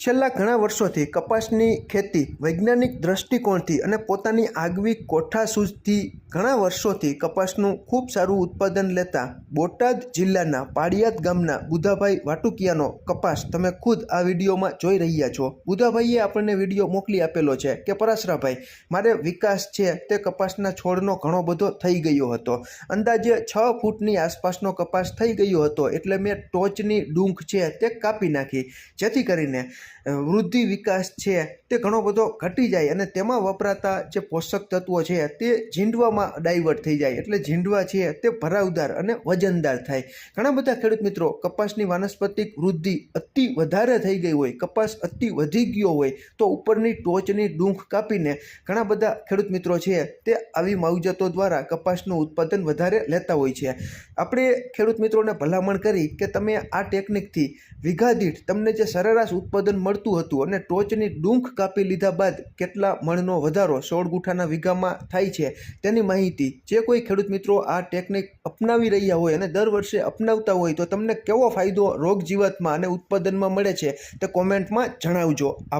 છેલ્લા ઘણા વર્ષોથી કપાસની ખેતી વૈજ્ઞાનિક દૃષ્ટિકોણથી અને પોતાની આગવી કોઠાસૂઝથી ઘણા વર્ષોથી કપાસનું ખૂબ સારું ઉત્પાદન લેતા બોટાદ જિલ્લાના પાળિયાદ ગામના બુધાભાઈ વાટુકિયાનો કપાસ તમે ખુદ આ વિડીયોમાં જોઈ રહ્યા છો. બુધાભાઈએ આપણને વીડિયો મોકલી આપેલો છે કે, પરાશરાભાઈ, મારે વિકાસ છે, તે કપાસના છોડનો ઘણો બધો થઈ ગયો હતો. અંદાજે છ ફૂટની આસપાસનો કપાસ થઈ ગયો હતો, એટલે મેં ટોચની ડૂંક છે તે કાપી નાખી. જેથી કરીને વૃદ્ધિ વિકાસ છે તે ઘણો બધો ઘટી જાય અને તેમાં વપરાતા જે પોષક તત્વો છે તે ઝીંડવામાં ડાયવર્ટ થઈ જાય એટલે ઝીંડવા છે તે ભરાવદાર અને વજનદાર થાય. ઘણા બધા ખેડૂત મિત્રો કપાસની વાનસ્પતિક વૃદ્ધિ અતિ વધારે થઈ ગઈ હોય, કપાસ અતિ વધી ગયો હોય, તો ઉપરની ટોચની ડૂંખ કાપીને ઘણા બધા ખેડૂત મિત્રો છે તે આવી માવજતો દ્વારા કપાસનું ઉત્પાદન વધારે લેતા હોય છે. આપણે ખેડૂત મિત્રોને ભલામણ કરી કે તમે આ ટેકનિકથી વીઘા તમને જે સરેરાશ ઉત્પાદન મળતું હતું અને ટોચની ડૂંખ કાપી લીધા બાદ કેટલા મણનો વધારો સોળ ગુઠાના વીઘામાં થાય છે તેની માહિતી જે કોઈ ખેડૂત મિત્રો આ ટેકનિક અપનાવી રહ્યા હોય અને દર વર્ષે અપનાવતા હોય તો તમને કેવો ફાયદો રોગ જીવાતમાં અને ઉત્પાદનમાં મળે છે તે કોમેન્ટમાં જણાવજો. આપ